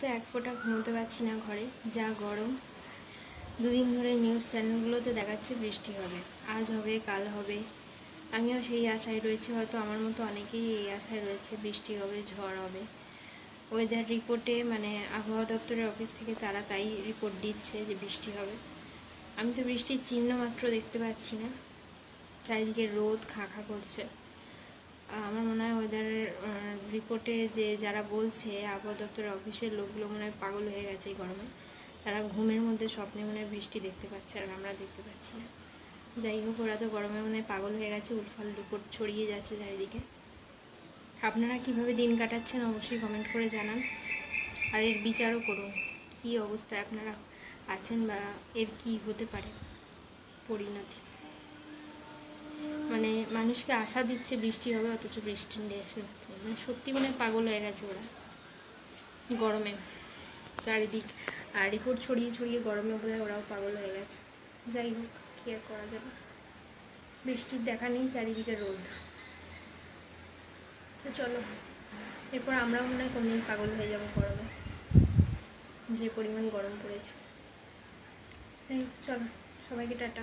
তো এক ফোঁটা ঘুমোতে পারছি না ঘরে, যা গরম। দুদিন ধরে নিউজ চ্যানেলগুলোতে দেখাচ্ছে বৃষ্টি হবে, আজ হবে, কাল হবে। আমিও সেই আশায় রয়েছে, হয়তো আমার মতো অনেকেই এই আশায় রয়েছে বৃষ্টি হবে, ঝড় হবে। ওয়েদার রিপোর্টে মানে আবহাওয়া দপ্তরের অফিস থেকে তারা তাই রিপোর্ট দিচ্ছে যে বৃষ্টি হবে। আমি তো বৃষ্টির চিহ্ন মাত্র দেখতে পাচ্ছি না। চারিদিকে রোদ, খাঁ খাঁ করছে আমার মনে হয় ওয়েদারের রিপোর্টে যে যারা বলছে, আবহাওয়া দপ্তরের অফিসের লোকগুলো মনে হয় পাগল হয়ে গেছে এই গরমে। তারা ঘুমের মধ্যে স্বপ্নে মনে হয় বৃষ্টি দেখতে পাচ্ছে আর আমরা দেখতে পাচ্ছি না। যাই হোক, ওরা তো গরমে মনে হয় পাগল হয়ে গেছে, উলফাল রিপোর্ট ছড়িয়ে যাচ্ছে চারিদিকে। আপনারা কীভাবে দিন কাটাচ্ছেন অবশ্যই কমেন্ট করে জানান। আর এর বিচারও করুন, কী অবস্থায় আপনারা আছেন বা এর কি হতে পারে পরিণতি। মানে মানুষকে আশা দিচ্ছে বৃষ্টি হবে, অথচ বৃষ্টি এসে মানে সত্যি মানে পাগল হয়ে গেছে ওরা। গরমে। চারিদিক। আর রিপোর্ট ছড়িয়ে ছড়িয়ে গরমে বোধ ওরাও পাগল হয়ে গেছে। যাই হোক, কী আর করা যাবে? বৃষ্টির দেখা নেই চারিদিকে রোদ। তো চলো, এরপর আমরাও মনে হয় কোনদিন পাগল হয়ে যাব গরমে। যে পরিমাণ গরম পড়েছে। যাই হোক, চলো, সবাইকে টাটা।